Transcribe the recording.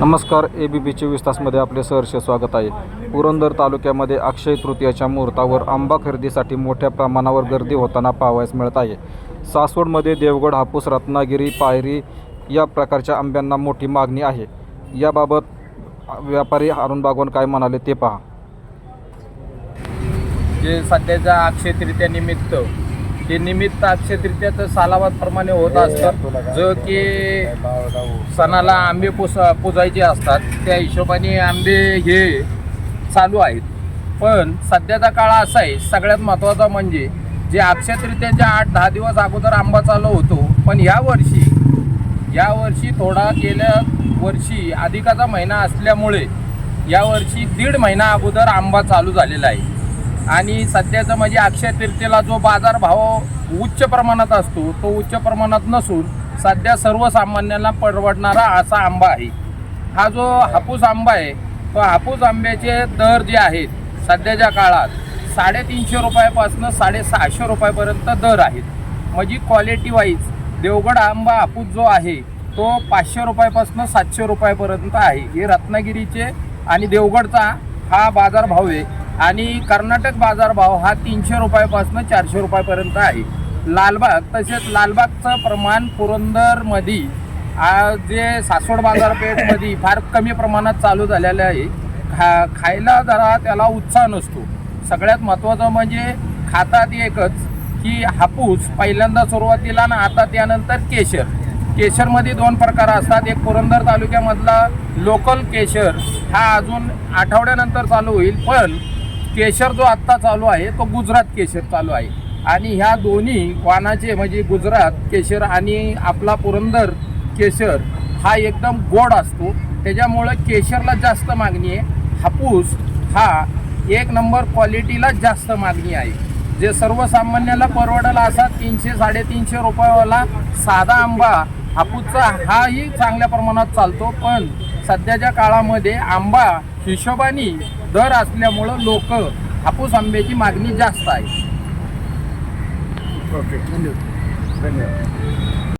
नमस्कार A B बी चोवीस तासमध्ये आपले सहर्ष स्वागत आहे. पुरंदर तालुक्यामध्ये अक्षय तृतीयाच्या मुहूर्तावर आंबा खरेदीसाठी मोठ्या प्रमाणावर गर्दी होताना पाहावयास मिळत आहे. सासवडमध्ये देवगड हापूस रत्नागिरी पायरी या प्रकारच्या आंब्यांना मोठी मागणी आहे. याबाबत व्यापारी अरुण बागवान काय म्हणाले ते पहा. जे सध्याच्या अक्षय तृतीया निमित्त हे निमित्त अक्षय तृतीयाचं सालाबादप्रमाणे होत असतं जो की सणाला आंबे पुस पुजायचे असतात. त्या हिशोबाने आंबे हे चालू आहेत. पण सध्याचा काळ असा आहे सगळ्यात महत्त्वाचा म्हणजे जे अक्षयतृतीयेच्या आठ दहा दिवस अगोदर आंबा चालू होतो. पण या वर्षी या वर्षी थोडा गेल्या वर्षी अधिकाचा महिना असल्यामुळे यावर्षी दीड महिना अगोदर आंबा चालू झालेला आहे. आणि सध्याचं म्हणजे अक्षय तृतीयेला जो बाजारभाव उच्च प्रमाणात असतो तो उच्च प्रमाणात नसून सध्या सर्वसामान्यांना परवडणारा असा आंबा आहे. हा जो हापूस आंबा आहे तो हापूस आंब्याचे दर जे आहेत सध्याच्या काळात साडेतीनशे रुपयापासून साडेसहाशे रुपयापर्यंत दर आहेत. म्हणजे क्वालिटी वाईज देवगड आंबा हापूस जो आहे तो पाचशे रुपयापासून सातशे रुपयापर्यंत आहे. हे रत्नागिरीचे आणि देवगडचा हा बाजारभाव आहे. आणि कर्नाटक बाजारभाव हा तीनशे रुपयापासून चारशे रुपयापर्यंत आहे. लालबाग तसेच लालबागचं प्रमाण पुरंदरमध्ये जे सासवड बाजारपेठमध्ये फार कमी प्रमाणात चालू झालेलं आहे. खा खायला जरा त्याला उत्साह नसतो. सगळ्यात महत्त्वाचं म्हणजे खातात एकच की हापूस पहिल्यांदा सुरुवातीला ना आता त्यानंतर केशर. केशरमध्ये दोन प्रकार असतात. एक पुरंदर तालुक्यामधला लोकल केशर. हा अजून आठवड्यानंतर चालू होईल पण केशर जो आत्ता चालू आहे तो गुजरात केशर चालू आहे. आणि ह्या दोन्ही वाणाचे म्हणजे गुजरात केशर आणि आपला पुरंदर केशर हा एकदम गोड असतो. त्याच्यामुळं केशरला जास्त मागणी आहे. हापूस हा एक नंबर क्वालिटीला जास्त मागणी आहे. जे सर्वसामान्याला परवडला असा तीनशे साडेतीनशे रुपयावाला साधा आंबा हापूसचा हाही चांगल्या प्रमाणात चालतो. पण सध्याच्या काळामध्ये आंबा हिशोबानी दर असल्यामुळं लोक हापूस आंब्याची मागणी जास्त आहे. Okay. Thank you.